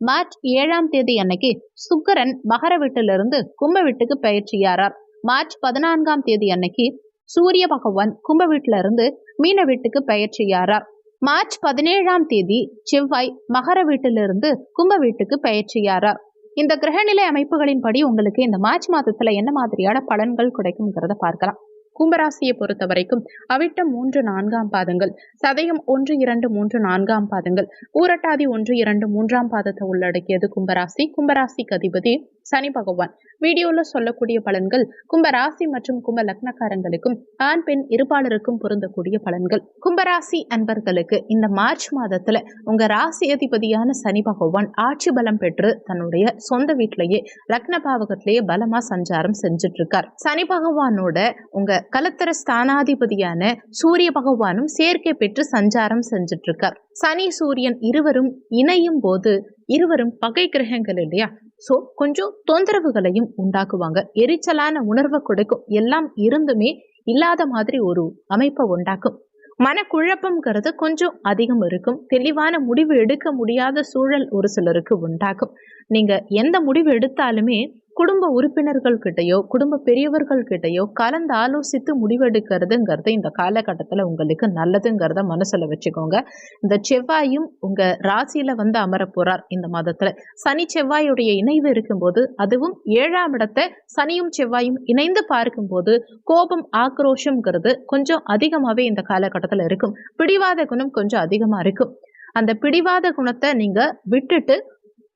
March ஏழாம் தேதி அன்னைக்கு சுக்கரன் மகர வீட்டிலிருந்து கும்ப வீட்டுக்கு பயிற்சியாரார் மார்ச் பதினான்காம் தேதி அன்னைக்கு சூரிய பகவான் கும்ப வீட்டுல இருந்து மீன வீட்டுக்கு பயிற்சியாரார் மார்ச் பதினேழாம் தேதி செவ்வாய் மகர வீட்டிலிருந்து கும்ப வீட்டுக்கு பயிற்சியாரார் இந்த கிரகநிலை அமைப்புகளின்படி உங்களுக்கு இந்த மார்ச் மாதத்துல என்ன மாதிரியான பலன்கள் கிடைக்கும்ங்கிறத பார்க்கலாம். கும்பராசியை பொறுத்த வரைக்கும் அவிட்டம் மூன்று நான்காம் பாதங்கள் சதயம் ஒன்று இரண்டு மூன்று நான்காம் பாதங்கள் ஊரட்டாதி ஒன்று இரண்டு மூன்றாம் பாதத்தை உள்ளடக்கியது கும்பராசி. கும்பராசிக்கு அதிபதி சனி பகவான். வீடியோல சொல்லக்கூடிய பலன்கள் கும்பராசி மற்றும் கும்ப லக்னக்காரங்களுக்கும் ஆண் பெண் இருபாலருக்கும் பொருந்தக்கூடிய பலன்கள். கும்பராசி அன்பர்களுக்கு இந்த மார்ச் மாதத்துல உங்க ராசி அதிபதியான சனி பகவான் ஆட்சி பலம் பெற்று தன்னுடைய சொந்த வீட்டிலேயே லக்ன பாவகத்திலேயே பலமா சஞ்சாரம் செஞ்சுட்டு இருக்கார் சனி பகவானோட உங்க கலத்தர ஸ்தானாதிபதியான சூரிய பகவானும் சேர்க்கை பெற்று சஞ்சாரம் செஞ்சுட்டு இருக்கார் சனி சூரியன் இருவரும் இணையும் போது இருவரும் பகை கிரகங்கள் இல்லையா? ஸோ கொஞ்சம் தொந்தரவுகளையும் உண்டாக்குவாங்க. எரிச்சலான உணர்வை கொடுக்கும். எல்லாம் இருந்துமே இல்லாத மாதிரி ஒரு அமைப்பை உண்டாக்கும். மனக்குழப்பம்ங்கிறது கொஞ்சம் அதிகம் இருக்கும். தெளிவான முடிவு எடுக்க முடியாத சூழல் ஒரு சிலருக்கு உண்டாகும் நீங்கள் எந்த முடிவு எடுத்தாலுமே குடும்ப உறுப்பினர்கள் கிட்டயோ குடும்ப பெரியவர்கள் கிட்டயோ கலந்து ஆலோசித்து முடிவெடுக்கிறதுங்கிறது இந்த காலகட்டத்தில் உங்களுக்கு நல்லதுங்கிறத மனசுல வச்சுக்கோங்க. இந்த செவ்வாயும் உங்க ராசியில வந்து அமர இந்த மாதத்துல. சனி செவ்வாயுடைய இணைவு இருக்கும்போது அதுவும் ஏழாம் இடத்தை சனியும் செவ்வாயும் இணைந்து பார்க்கும்போது கோபம் ஆக்ரோஷம்ங்கிறது கொஞ்சம் அதிகமாகவே இந்த காலகட்டத்தில் இருக்கும். பிடிவாத குணம் கொஞ்சம் அதிகமாக இருக்கும். அந்த பிடிவாத குணத்தை நீங்க விட்டுட்டு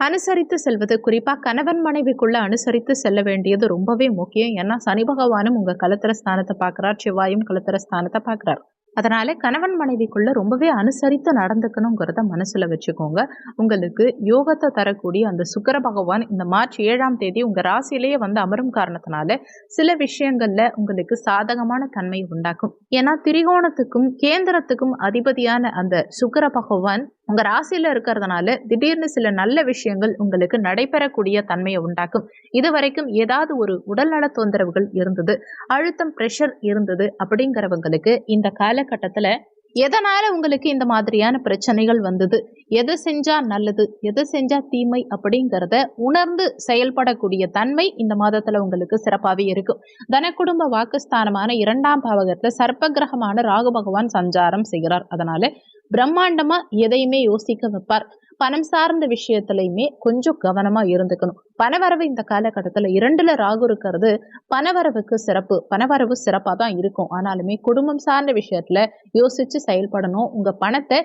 அனுசரித்து செல்வது குறிப்பாக கணவன் மனைவிக்குள்ள அனுசரித்து செல்ல வேண்டியது ரொம்பவே முக்கியம். ஏன்னா சனி பகவானும் உங்கள் கலத்திர ஸ்தானத்தை பார்க்குறார். செவ்வாயும் கலத்திர ஸ்தானத்தை பார்க்குறார். அதனால கணவன் மனைவிக்குள்ள ரொம்பவே அனுசரித்து நடந்துக்கணுங்கிறத மனசுல வச்சுக்கோங்க. உங்களுக்கு யோகத்தை தரக்கூடிய அந்த சுக்கர பகவான் இந்த மார்ச் ஏழாம் தேதி உங்க ராசியிலேயே வந்து அமரும் காரணத்தினால சில விஷயங்கள்ல உங்களுக்கு சாதகமான தன்மை உண்டாக்கும். ஏன்னா திரிகோணத்துக்கும் கேந்திரத்துக்கும் அதிபதியான அந்த சுக்கர பகவான் உங்க ராசியில இருக்கிறதுனால திடீர்னு சில நல்ல விஷயங்கள் உங்களுக்கு நடைபெறக்கூடிய தன்மையை உண்டாக்கும். இது வரைக்கும் ஏதாவது ஒரு உடல்நல தொந்தரவுகள் இருந்தது அழுத்தம் ப்ரெஷர் இருந்தது அப்படிங்கிறவங்களுக்கு இந்த காலகட்டத்துல எதனால உங்களுக்கு இந்த மாதிரியான பிரச்சனைகள் வந்தது? எதை செஞ்சா நல்லது? எதை செஞ்சா தீமை? அப்படிங்கிறத உணர்ந்து செயல்படக்கூடிய தன்மை இந்த மாதத்துல உங்களுக்கு சிறப்பாகவே இருக்கும். தன குடும்ப வாக்குஸ்தானமான இரண்டாம் பாவகத்துல சர்ப்ப கிரகமான ராகு பகவான் சஞ்சாரம் செய்கிறார். அதனால பிரம்மாண்டமா எதையுமே யோசிக்க வைப்பார். பணம் சார்ந்த விஷயத்துலையுமே கொஞ்சம் கவனமா இருந்துக்கணும். பணவரவு இந்த காலகட்டத்தில் இரண்டுல ராகு இருக்கிறது பணவரவுக்கு சிறப்பு பணவரவு சிறப்பாக தான் இருக்கும். ஆனாலுமே குடும்பம் சார்ந்த விஷயத்துல யோசிச்சு செயல்படணும். உங்க பணத்தை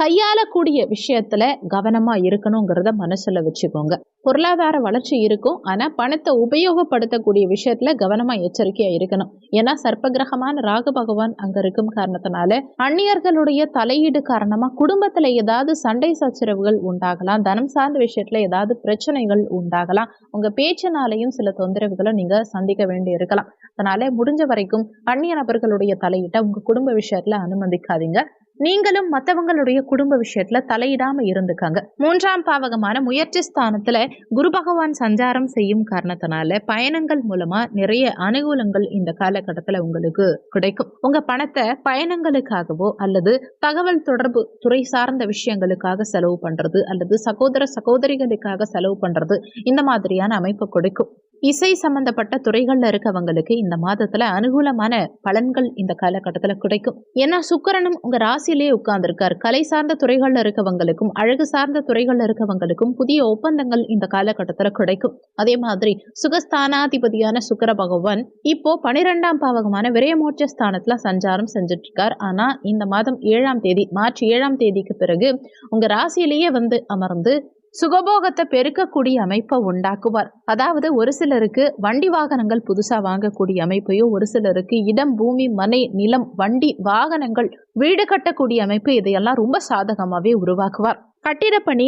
கையாளக்கூடிய விஷயத்துல கவனமா இருக்கணுங்கிறத மனசுல வச்சுக்கோங்க. பொருளாதார வளர்ச்சி இருக்கும். ஆனா பணத்தை உபயோகப்படுத்தக்கூடிய விஷயத்துல கவனமா எச்சரிக்கையா இருக்கணும். ஏன்னா சர்ப்பகிரகமான ராகு பகவான் அங்க இருக்கும் காரணத்தினால அந்நியர்களுடைய தலையீடு காரணமா குடும்பத்துல ஏதாவது சண்டை சச்சரவுகள் உண்டாகலாம். தனம் சார்ந்த விஷயத்துல ஏதாவது பிரச்சனைகள் உண்டாகலாம். உங்க பேச்சினாலையும் சில தொந்தரவுகளை நீங்க சந்திக்க வேண்டி இருக்கலாம். அதனால முடிஞ்ச வரைக்கும் அந்நிய நபர்களுடைய தலையீட்டை உங்க குடும்ப விஷயத்துல அனுமதிக்காதீங்க. நீங்களும் மத்தவங்களுடைய குடும்ப விஷயத்துல தலையிடாம இருந்துக்காங்க. மூன்றாம் பாவகமான முயற்சி ஸ்தானத்துல குரு பகவான் சஞ்சாரம் செய்யும் காரணத்தினால பயணங்கள் மூலமா நிறைய அனுகூலங்கள் இந்த காலகட்டத்துல உங்களுக்கு கிடைக்கும். உங்க பணத்தை பயணங்களுக்காகவோ அல்லது தகவல் தொடர்பு துறை சார்ந்த விஷயங்களுக்காக செலவு பண்றது அல்லது சகோதர சகோதரிகளுக்காக செலவு பண்றது இந்த மாதிரியான அமைப்பு கொடுக்கும். இசை சம்பந்தப்பட்ட துறைகள்ல இருக்கவங்களுக்கு இந்த மாதத்துல அனுகூலமான பலன்கள் இந்த காலகட்டத்துல கிடைக்கும். ஏன்னா சுக்கரனும் உங்க ராசியிலேயே உட்கார்ந்துருக்கார். கலை சார்ந்த துறைகள்ல இருக்கவங்களுக்கும் அழகு சார்ந்த துறைகள்ல இருக்கவங்களுக்கும் புதிய ஒப்பந்தங்கள் இந்த காலகட்டத்துல கிடைக்கும். அதே மாதிரி சுகஸ்தானாதிபதியான சுக்கர பகவான் இப்போ பனிரெண்டாம் பாவகமான விரயமோட்ச ஸ்தானத்துல சஞ்சாரம் செஞ்சுட்டு இருக்கார் ஆனா இந்த மாதம் ஏழாம் தேதி மார்ச் ஏழாம் தேதிக்கு பிறகு உங்க ராசியிலேயே வந்து அமர்ந்து சுகபோகத்தை பெருக்கக்கூடிய அமைப்பை உண்டாக்குவார். அதாவது ஒரு சிலருக்கு வண்டி வாகனங்கள் புதுசாக வாங்கக்கூடிய அமைப்பையும் ஒரு சிலருக்கு இடம் பூமி மனை நிலம் வண்டி வாகனங்கள் வீடு கட்டக்கூடிய அமைப்பு இதையெல்லாம் ரொம்ப சாதகமாகவே உருவாக்குவார். கட்டிட பணி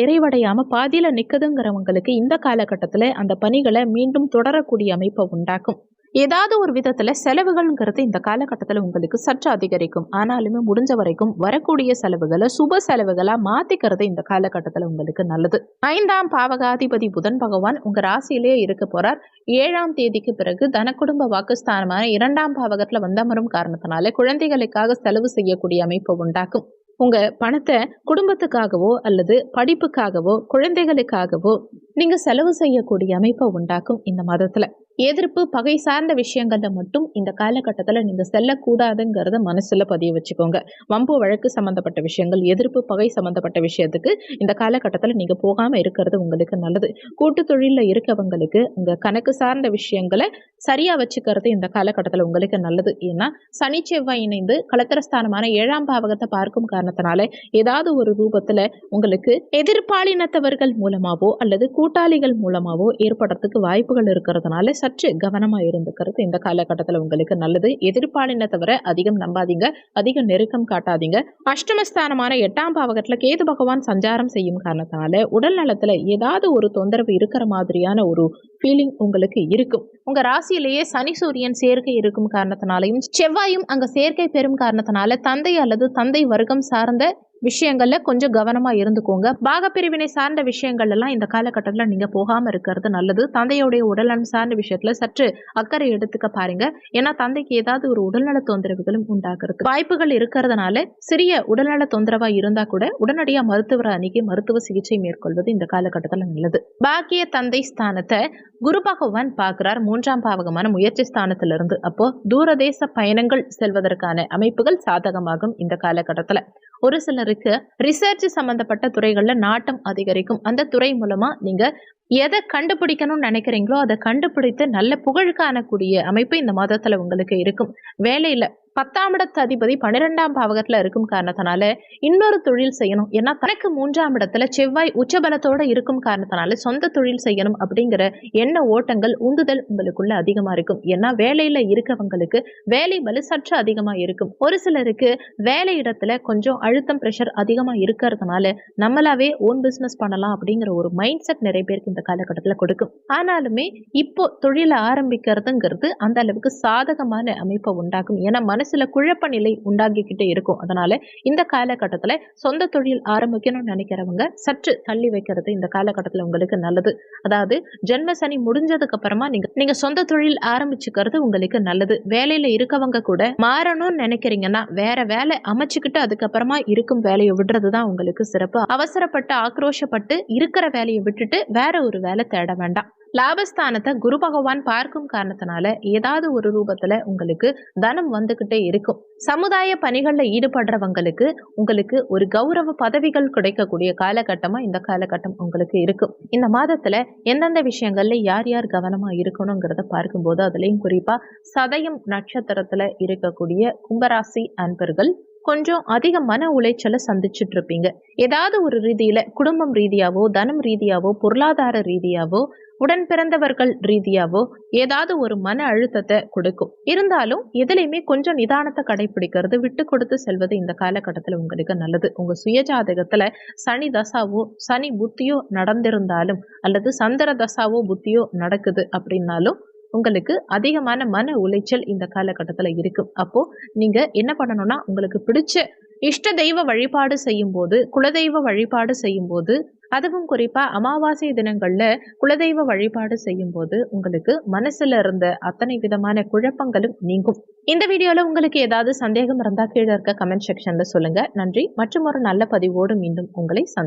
நிறைவடையாமல் பாதியில் நிற்குதுங்கிறவங்களுக்கு இந்த காலகட்டத்தில் அந்த பணிகளை மீண்டும் தொடரக்கூடிய அமைப்பை உண்டாக்கும். ஏதாவது ஒரு விதத்துல செலவுகள்ங்கிறது இந்த காலகட்டத்தில் உங்களுக்கு சற்று அதிகரிக்கும். ஆனாலுமே முடிஞ்ச வரைக்கும் வரக்கூடிய செலவுகளை சுப செலவுகளா மாத்திக்கிறது இந்த காலகட்டத்தில் உங்களுக்கு நல்லது. ஐந்தாம் பாவகாதிபதி புதன் பகவான் உங்க ராசியிலேயே இருக்க போறார். ஏழாம் தேதிக்கு பிறகு தனக்குடும்ப வாக்குஸ்தானமான இரண்டாம் பாவகத்துல வந்தமரும் காரணத்தினால குழந்தைகளுக்காக செலவு செய்யக்கூடிய அமைப்பு உண்டாக்கும். உங்க பணத்தை குடும்பத்துக்காகவோ அல்லது படிப்புக்காகவோ குழந்தைகளுக்காகவோ நீங்க செலவு செய்யக்கூடிய அமைப்பை உண்டாக்கும் இந்த மாதத்துல. எதிர்ப்பு பகை சார்ந்த விஷயங்களில் மட்டும் இந்த காலகட்டத்தில் நீங்கள் செல்லக்கூடாதுங்கிறத மனசில் பதிய வச்சுக்கோங்க. வம்பு வழக்கு சம்மந்தப்பட்ட விஷயங்கள் எதிர்ப்பு பகை சம்மந்தப்பட்ட விஷயத்துக்கு இந்த காலகட்டத்தில் நீங்கள் போகாமல் இருக்கிறது உங்களுக்கு நல்லது. கூட்டு தொழிலில் இருக்கவங்களுக்கு உங்கள் கணக்கு சார்ந்த விஷயங்களை சரியா வச்சுக்கிறது இந்த காலகட்டத்தில் உங்களுக்கு நல்லது. ஏன்னா சனி செவ்வாய் இணைந்து கலத்திரஸ்தானமான ஏழாம் பாவகத்தை பார்க்கும் காரணத்தினால ஏதாவது ஒரு ரூபத்துல உங்களுக்கு எதிர்பாலினத்தவர்கள் மூலமாவோ அல்லது கூட்டாளிகள் மூலமாவோ ஏற்படுறதுக்கு வாய்ப்புகள் இருக்கிறதுனால சற்று கவனமா இருந்துக்கிறது இந்த காலகட்டத்தில் உங்களுக்கு நல்லது. எதிர்ப்பாளினை தவிர அதிகம் நம்பாதீங்க. அதிகம் நெருக்கம் காட்டாதீங்க. அஷ்டமஸ்தானமான எட்டாம் பாவகத்துல கேது பகவான் சஞ்சாரம் செய்யும் காரணத்தினால உடல் நலத்துல ஏதாவது ஒரு தொந்தரவு இருக்கிற மாதிரியான ஒரு ஃபீலிங் உங்களுக்கு இருக்கும். உங்க ராசியிலேயே சனி சூரியன் சேர்க்கை இருக்கும் காரணத்தினாலையும் செவ்வாயும் அங்க சேர்க்கை பெறும் காரணத்தினால தந்தை அல்லது தந்தை வர்க்கம் சார்ந்த விஷயங்கள்ல கொஞ்சம் கவனமா இருந்துக்கோங்க. பாகப்பிரிவினை சார்ந்த விஷயங்கள் எல்லாம் இந்த காலகட்டத்தில் நீங்க போகாம இருக்கிறது நல்லது. தந்தையுடைய உடல்நலம் சார்ந்த விஷயத்துல சற்று அக்கறை எடுத்துக்க பாருங்க. ஏன்னா தந்தைக்கு ஏதாவது ஒரு உடல்நல தொந்தரவுகளும் உண்டாகிறது வாய்ப்புகள் இருக்கிறதுனால சிறிய உடல்நல தொந்தரவா இருந்தா கூட உடனடியா மருத்துவரை அணுகி மருத்துவ சிகிச்சை மேற்கொள்வது இந்த காலகட்டத்தில் நல்லது. பாக்கிய தந்தை ஸ்தானத்தை குரு பகவான் பார்க்கிறார் மூன்றாம் பாவகமான முயற்சி ஸ்தானத்திலிருந்து. அப்போ தூரதேச பயணங்கள் செல்வதற்கான அமைப்புகள் சாதகமாகும் இந்த காலகட்டத்தில். ஒரு சிலருக்கு ரிசர்ச் சம்பந்தப்பட்ட துறைகளில் நாட்டம் அதிகரிக்கும். அந்த துறை மூலமா நீங்க எதை கண்டுபிடிக்கணும்னு நினைக்கிறீங்களோ அதை கண்டுபிடித்து நல்ல புகழ் காணக்கூடிய அமைப்பு இந்த மாதத்துல உங்களுக்கு இருக்கும். வேலையில பத்தாம் இடத்து அதிபதி பன்னிரெண்டாம் பாவகத்துல இருக்கும் காரணத்தினால இன்னொரு தொழில் செய்யணும். ஏன்னா தனக்கு மூன்றாம் இடத்துல செவ்வாய் உச்சபலத்தோட இருக்கும் காரணத்தினால சொந்த தொழில் செய்யணும் அப்படிங்கிற எண்ண ஓட்டங்கள் உந்துதல் உங்களுக்குள்ள அதிகமா இருக்கும். ஏன்னா வேலையில இருக்கவங்களுக்கு வேலை வலு சற்று அதிகமா இருக்கும். ஒரு சிலருக்கு வேலை இடத்துல கொஞ்சம் அழுத்தம் ப்ரெஷர் அதிகமா இருக்கிறதுனால நம்மளாவே ஓன் பிசினஸ் பண்ணலாம் அப்படிங்கிற ஒரு மைண்ட் செட் நிறைய பேருக்கு இந்த காலகட்டத்தில் கொடுக்கும். ஆனாலுமே இப்போ தொழிலை ஆரம்பிக்கிறதுங்கிறது அந்த அளவுக்கு சாதகமான அமைப்பை உண்டாக்கும். ஏன்னா மனசுல குழப்ப நிலை உண்டாகிக்கிட்டே இருக்கும். அதனால இந்த காலகட்டத்தில் சொந்த தொழில் ஆரம்பிக்கணும்னு நினைக்கிறவங்க சற்று தள்ளி வைக்கிறது இந்த காலகட்டத்தில் உங்களுக்கு நல்லது. அதாவது ஜென்ம சனி முடிஞ்சதுக்கு அப்புறமா நீங்க நீங்க சொந்த தொழில் ஆரம்பிச்சுக்கிறது உங்களுக்கு நல்லது. வேலையில இருக்கவங்க கூட மாறணும்னு நினைக்கிறீங்கன்னா வேற வேலை அமைச்சுக்கிட்டு அதுக்கப்புறமா இருக்கும் வேலையை விடுறது தான் உங்களுக்கு சிறப்பு. அவசரப்பட்டு ஆக்ரோஷப்பட்டு இருக்கிற வேலையை விட்டுட்டு வேற ஒரு வேலை தேட வேண்டாம். லாபஸ்தானத்தை குரு பகவான் பார்க்கும் காரணத்தினால ஏதாவது ஒரு ரூபத்துல உங்களுக்கு தனம் வந்துகிட்டே இருக்கும். சமுதாய பணிகள்ல ஈடுபடுறவங்களுக்கு உங்களுக்கு ஒரு கௌரவ பதவிகள் கிடைக்கக்கூடிய காலகட்டமா இந்த காலகட்டம் உங்களுக்கு இருக்கும். இந்த மாதத்துல எந்தெந்த விஷயங்கள்ல யார் யார் கவனமா இருக்கணுங்கிறத பார்க்கும்போது அதுலயும் குறிப்பா சதயம் நட்சத்திரத்துல இருக்கக்கூடிய கும்பராசி அன்பர்கள் கொஞ்சம் அதிக மன உளைச்சலை சந்திச்சுட்டு இருப்பீங்க ஏதாவது ஒரு ரீதியில குடும்பம் ரீதியாவோ தனம் ரீதியாவோ பொருளாதார ரீதியாவோ உடன் பிறந்தவர்கள் ரீதியாவோ ஏதாவது ஒரு மன அழுத்தத்தை கொடுக்கும். இருந்தாலும் எதுலையுமே கொஞ்சம் நிதானத்தை கடைபிடிக்கிறது விட்டு கொடுத்து செல்வது இந்த காலகட்டத்தில் உங்களுக்கு நல்லது. உங்க சுயஜாதகத்துல சனி தசாவோ சனி புத்தியோ நடந்திருந்தாலும் அல்லது சந்திர தசாவோ புத்தியோ நடக்குது அப்படின்னாலும் உங்களுக்கு அதிகமான மன உளைச்சல் இந்த காலகட்டத்தில் இருக்கும் அப்போ நீங்க என்ன பண்ணணும்னா உங்களுக்கு பிடிச்ச இஷ்ட தெய்வ வழிபாடு செய்யும் போது குலதெய்வ வழிபாடு செய்யும் போது அதுவும் குறிப்பா அமாவாசை தினங்கள்ல குலதெய்வ வழிபாடு செய்யும் போது உங்களுக்கு மனசுல இருந்த அத்தனை விதமான குழப்பங்களும் நீங்கும். இந்த வீடியோல உங்களுக்கு ஏதாவது சந்தேகம் இருந்தா கீழே இருக்க கமெண்ட் செக்ஷன்ல சொல்லுங்க. நன்றி. மற்றும் ஒரு நல்ல பதிவோடு மீண்டும் உங்களை சந்திக்கும்